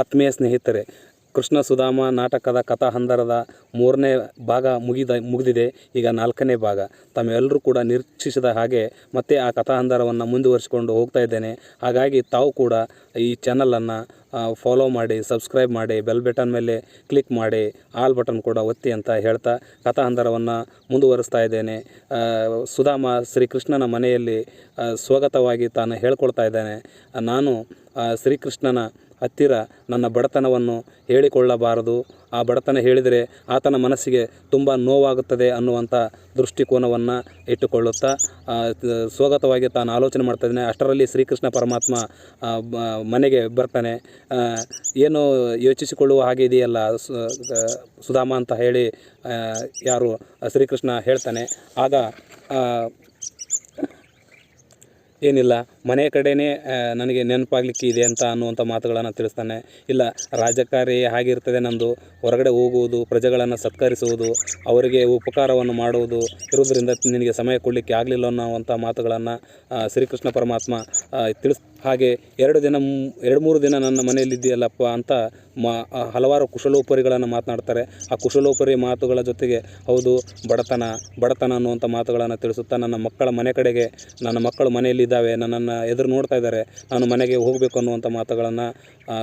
ಆತ್ಮೀಯ ಸ್ನೇಹಿತರೆ, ಕೃಷ್ಣ ಸುಧಾಮ ನಾಟಕದ ಕಥಾಹಂದರದ ಮೂರನೇ ಭಾಗ ಮುಗಿದ, ಮುಗಿದಿದೆ. ಈಗ ನಾಲ್ಕನೇ ಭಾಗ. ತಮ್ಮೆಲ್ಲರೂ ಕೂಡ ನಿರೀಕ್ಷಿಸಿದ ಹಾಗೆ ಮತ್ತೆ ಆ ಕಥಾಹಂದರವನ್ನು ಮುಂದುವರಿಸಿಕೊಂಡು ಹೋಗ್ತಾ ಇದ್ದೇನೆ. ಹಾಗಾಗಿ ತಾವು ಕೂಡ ಈ ಚಾನಲನ್ನು ಫಾಲೋ ಮಾಡಿ ಸಬ್ಸ್ಕ್ರೈಬ್ ಮಾಡಿ ಬೆಲ್ ಬಟನ್ ಮೇಲೆ ಕ್ಲಿಕ್ ಮಾಡಿ ಆಲ್ ಬಟನ್ ಕೂಡ ಒತ್ತಿ ಅಂತ ಹೇಳ್ತಾ ಕಥಾಹಂದರವನ್ನು ಮುಂದುವರಿಸ್ತಾ ಇದ್ದೇನೆ. ಸುಧಾಮ ಶ್ರೀಕೃಷ್ಣನ ಮನೆಯಲ್ಲಿ ಸ್ವಗತವಾಗಿ ತಾನು ಹೇಳ್ಕೊಳ್ತಾ ಇದ್ದಾನೆ. ನಾನು ಶ್ರೀಕೃಷ್ಣನ ಹತ್ತಿರ ನನ್ನ ಬಡತನವನ್ನು ಹೇಳಿಕೊಳ್ಳಬಾರದು. ಆ ಬಡತನ ಹೇಳಿದರೆ ಆತನ ಮನಸ್ಸಿಗೆ ತುಂಬ ನೋವಾಗುತ್ತದೆ ಅನ್ನುವಂಥ ದೃಷ್ಟಿಕೋನವನ್ನು ಇಟ್ಟುಕೊಳ್ಳುತ್ತಾ ಸ್ವಾಗತವಾಗಿ ತಾನು ಆಲೋಚನೆ ಮಾಡ್ತಾ ಅಷ್ಟರಲ್ಲಿ ಶ್ರೀಕೃಷ್ಣ ಪರಮಾತ್ಮ ಮನೆಗೆ ಬರ್ತಾನೆ. ಏನು ಯೋಚಿಸಿಕೊಳ್ಳುವ ಹಾಗೆ ಇದೆಯಲ್ಲ ಸುಧಾಮ ಅಂತ ಹೇಳಿ ಯಾರು, ಶ್ರೀಕೃಷ್ಣ ಹೇಳ್ತಾನೆ. ಆಗ ಏನಿಲ್ಲ, ಮನೆ ಕಡೆಯೇ ನನಗೆ ನೆನಪಾಗಲಿಕ್ಕೆ ಇದೆ ಅಂತ ಅನ್ನುವಂಥ ಮಾತುಗಳನ್ನು ತಿಳಿಸ್ತಾನೆ. ಇಲ್ಲ, ರಾಜಕಾರಿ ಹಾಗಿರ್ತದೆ ನಂದು, ಹೊರಗಡೆ ಹೋಗುವುದು, ಪ್ರಜೆಗಳನ್ನು ಸತ್ಕರಿಸುವುದು, ಅವರಿಗೆ ಉಪಕಾರವನ್ನು ಮಾಡುವುದು, ಇರುವುದರಿಂದ ನಿನಗೆ ಸಮಯ ಕೊಡಲಿಕ್ಕೆ ಆಗಲಿಲ್ಲ ಅನ್ನೋವಂಥ ಮಾತುಗಳನ್ನು ಶ್ರೀಕೃಷ್ಣ ಪರಮಾತ್ಮ ತಿಳಿಸ್ ಹಾಗೆ ಎರಡು ದಿನ ಎರಡು ಮೂರು ದಿನ ನನ್ನ ಮನೆಯಲ್ಲಿ ಇದೆಯಲ್ಲಪ್ಪ ಅಂತ ಮಾ ಹಲವಾರು ಕುಶಲೋಪರಿಗಳನ್ನು ಮಾತನಾಡ್ತಾರೆ. ಆ ಕುಶಲೋಪರಿ ಮಾತುಗಳ ಜೊತೆಗೆ ಹೌದು, ಬಡತನ ಬಡತನ ಅನ್ನುವಂಥ ಮಾತುಗಳನ್ನು ತಿಳಿಸುತ್ತಾ ನನ್ನ ಮಕ್ಕಳ ಮನೆ ಕಡೆಗೆ, ನನ್ನ ಮಕ್ಕಳು ಮನೆಯಲ್ಲಿದ್ದಾವೆ, ನನ್ನನ್ನು ಎದುರು ನೋಡ್ತಾ ಇದ್ದಾರೆ. ನಾನು ಮನೆಗೆ ಹೋಗಬೇಕು ಅನ್ನುವಂಥ ಮಾತುಗಳನ್ನು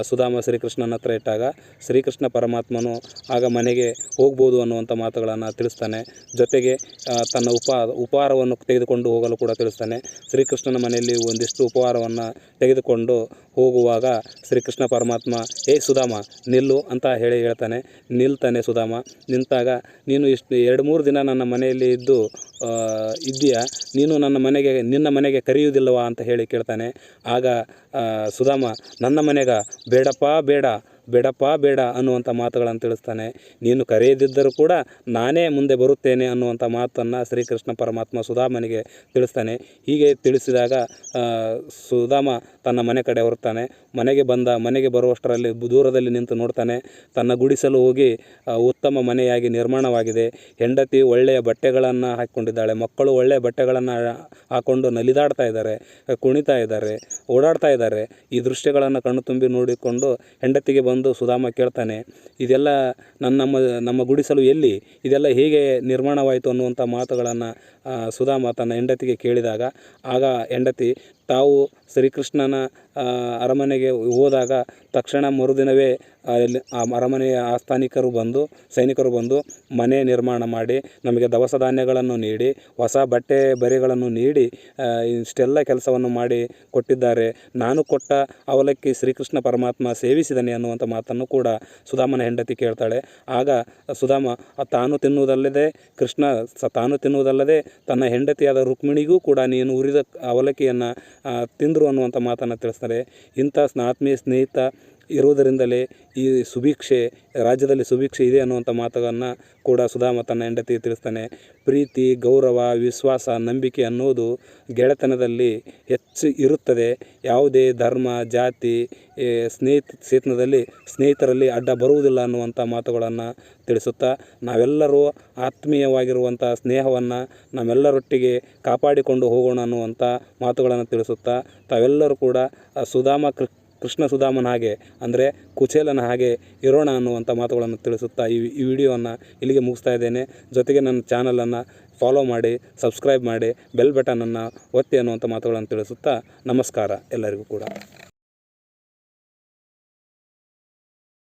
ಸುಧಾಮ ಶ್ರೀಕೃಷ್ಣನ ಹತ್ರ ಇಟ್ಟಾಗ ಶ್ರೀಕೃಷ್ಣ ಪರಮಾತ್ಮನು ಆಗ ಮನೆಗೆ ಹೋಗ್ಬೋದು ಅನ್ನುವಂಥ ಮಾತುಗಳನ್ನು ತಿಳಿಸ್ತಾನೆ. ಜೊತೆಗೆ ತನ್ನ ಉಪ, ಉಪಹಾರವನ್ನು ತೆಗೆದುಕೊಂಡು ಹೋಗಲು ಕೂಡ ತಿಳಿಸ್ತಾನೆ. ಶ್ರೀಕೃಷ್ಣನ ಮನೆಯಲ್ಲಿ ಒಂದಿಷ್ಟು ಉಪಹಾರವನ್ನು ತೆಗೆದುಕೊಂಡು ಹೋಗುವಾಗ ಶ್ರೀಕೃಷ್ಣ ಪರಮಾತ್ಮ, ಏ ಸುಧಾಮ, ನಿಲ್ಲು ಅಂತ ಹೇಳಿ ಹೇಳ್ತಾನೆ. ನಿಲ್ತಾನೆ ಸುಧಾಮ, ನಿಂತಾಗ, ನೀನು ಇಷ್ಟು, ಎರಡು ಮೂರು ದಿನ ನನ್ನ ಮನೆಯಲ್ಲಿ ಇದ್ದು ಇದೆಯಾ ನೀನು ನನ್ನ ಮನೆಗೆ, ನಿನ್ನ ಮನೆಗೆ ಕರೆಯುವುದಿಲ್ಲವಾ? ಅಂತ ಹೇಳಿ ಕೇಳ್ತಾನೆ. ಆಗ ಸುಧಾಮ, ನನ್ನ ಮನೆಗ ಬೇಡಪ್ಪ, ಬೇಡ. ಬೇಡಪ್ಪ, ಬೇಡ ಅನ್ನುವಂಥ ಮಾತುಗಳನ್ನು ತಿಳಿಸ್ತಾನೆ. ನೀನು ಕರೆಯದಿದ್ದರೂ ಕೂಡ ನಾನೇ ಮುಂದೆ ಬರುತ್ತೇನೆ ಅನ್ನುವಂಥ ಮಾತನ್ನು ಶ್ರೀಕೃಷ್ಣ ಪರಮಾತ್ಮ ಸುಧಾಮನಿಗೆ ತಿಳಿಸ್ತಾನೆ. ಹೀಗೆ ತಿಳಿಸಿದಾಗ ಸುಧಾಮ ತನ್ನ ಮನೆ ಕಡೆ ಹೊರುತ್ತಾನೆ ಮನೆಗೆ ಬಂದ, ಮನೆಗೆ ಬರುವಷ್ಟರಲ್ಲಿ ದೂರದಲ್ಲಿ ನಿಂತು ನೋಡ್ತಾನೆ. ತನ್ನ ಗುಡಿಸಲು ಹೋಗಿ ಉತ್ತಮ ಮನೆಯಾಗಿ ನಿರ್ಮಾಣವಾಗಿದೆ. ಹೆಂಡತಿ ಒಳ್ಳೆಯ ಬಟ್ಟೆಗಳನ್ನು ಹಾಕ್ಕೊಂಡಿದ್ದಾಳೆ. ಮಕ್ಕಳು ಒಳ್ಳೆಯ ಬಟ್ಟೆಗಳನ್ನು ಹಾಕ್ಕೊಂಡು ನಲಿದಾಡ್ತಾ ಇದ್ದಾರೆ, ಕುಣಿತಾ ಇದ್ದಾರೆ, ಓಡಾಡ್ತಾ ಇದ್ದಾರೆ. ಈ ದೃಶ್ಯಗಳನ್ನು ಕಣ್ಣು ತುಂಬಿ ನೋಡಿಕೊಂಡು ಹೆಂಡತಿಗೆ ಬಂದು ಸುಧಾಮ ಕೇಳ್ತಾನೆ, ಇದೆಲ್ಲ ನನ್ನ ನಮ್ಮ ನಮ್ಮ ಗುಡಿಸಲು ಎಲ್ಲಿ? ಇದೆಲ್ಲ ಹೇಗೆ ನಿರ್ಮಾಣವಾಯಿತು ಅನ್ನುವಂಥ ಮಾತುಗಳನ್ನು ಸುಧಾಮ ತನ್ನ ಹೆಂಡತಿಗೆ ಕೇಳಿದಾಗ, ಆಗ ಹೆಂಡತಿ ತಾವು ಶ್ರೀಕೃಷ್ಣನ ಅರಮನೆಗೆ ಹೋದಾಗ ತಕ್ಷಣ ಮರುದಿನವೇ ಅಲ್ಲಿ, ಆ ಅರಮನೆಯ ಆಸ್ಥಾನಿಕರು ಬಂದು, ಸೈನಿಕರು ಬಂದು ಮನೆ ನಿರ್ಮಾಣ ಮಾಡಿ, ನಮಗೆ ದವಸ ಧಾನ್ಯಗಳನ್ನು ನೀಡಿ, ಹೊಸ ಬಟ್ಟೆ ಬರೆಗಳನ್ನು ನೀಡಿ ಇಷ್ಟೆಲ್ಲ ಕೆಲಸವನ್ನು ಮಾಡಿ ಕೊಟ್ಟಿದ್ದಾರೆ. ನಾನು ಕೊಟ್ಟ ಅವಲಕ್ಕಿ ಶ್ರೀಕೃಷ್ಣ ಪರಮಾತ್ಮ ಸೇವಿಸಿದನೆ ಅನ್ನುವಂಥ ಮಾತನ್ನು ಕೂಡ ಸುಧಾಮನ ಹೆಂಡತಿ ಕೇಳ್ತಾಳೆ. ಆಗ ಸುಧಾಮ ತಾನು ತಿನ್ನುವುದಲ್ಲದೆ, ಕೃಷ್ಣ ತಾನು ತಿನ್ನುವುದಲ್ಲದೆ, ತನ್ನ ಹೆಂಡತಿಯಾದ ರುಕ್ಮಿಣಿಗೂ ಕೂಡ ನೀನು ಉರಿದ ಅವಲಕ್ಕಿಯನ್ನು ತಿಂದರು ಅನ್ನುವಂಥ ಮಾತನ್ನು ತಿಳಿಸ್ತಾರೆ. ಇಂಥ ಸ್ನ- ಆತ್ಮೀಯ ಸ್ನೇಹಿತ ಇರುವುದರಿಂದಲೇ ಈ ಸುಭಿಕ್ಷೆ, ರಾಜ್ಯದಲ್ಲಿ ಸುಭಿಕ್ಷೆ ಇದೆ ಅನ್ನುವಂಥ ಮಾತನ್ನು ಕೂಡ ಸುಧಾಮ ತನ್ನ ಹೆಂಡತಿ ತಿಳಿಸ್ತಾನೆ. ಪ್ರೀತಿ, ಗೌರವ, ವಿಶ್ವಾಸ, ನಂಬಿಕೆ ಅನ್ನೋದು ಗೆಳೆತನದಲ್ಲಿ ಹೆಚ್ಚು ಇರುತ್ತದೆ. ಯಾವುದೇ ಧರ್ಮ, ಜಾತಿ ಸ್ನೇಹಿತ ಸೇತನದಲ್ಲಿ ಸ್ನೇಹಿತರಲ್ಲಿ ಅಡ್ಡ ಬರುವುದಿಲ್ಲ ಅನ್ನುವಂಥ ಮಾತುಗಳನ್ನು ತಿಳಿಸುತ್ತಾ, ನಾವೆಲ್ಲರೂ ಆತ್ಮೀಯವಾಗಿರುವಂಥ ಸ್ನೇಹವನ್ನು ನಾವೆಲ್ಲರೊಟ್ಟಿಗೆ ಕಾಪಾಡಿಕೊಂಡು ಹೋಗೋಣ ಅನ್ನುವಂಥ ಮಾತುಗಳನ್ನು ತಿಳಿಸುತ್ತಾ, ತಾವೆಲ್ಲರೂ ಕೂಡ ಸುಧಾಮ ಕೃಷ್ಣ ಸುಧಾಮನ ಹಾಗೆ, ಅಂದರೆ ಕುಚೇಲನ ಹಾಗೆ ಇರೋಣ ಅನ್ನುವಂಥ ಮಾತುಗಳನ್ನು ತಿಳಿಸುತ್ತಾ ಈ ಈ ವಿಡಿಯೋವನ್ನು ಇಲ್ಲಿಗೆ ಮುಗಿಸ್ತಾ ಇದ್ದೇನೆ. ಜೊತೆಗೆ ನನ್ನ ಚಾನಲನ್ನು ಫಾಲೋ ಮಾಡಿ, ಸಬ್ಸ್ಕ್ರೈಬ್ ಮಾಡಿ, ಬೆಲ್ ಬಟನನ್ನು ಒತ್ತಿ ಅನ್ನುವಂಥ ಮಾತುಗಳನ್ನು ತಿಳಿಸುತ್ತಾ, ನಮಸ್ಕಾರ ಎಲ್ಲರಿಗೂ ಕೂಡ.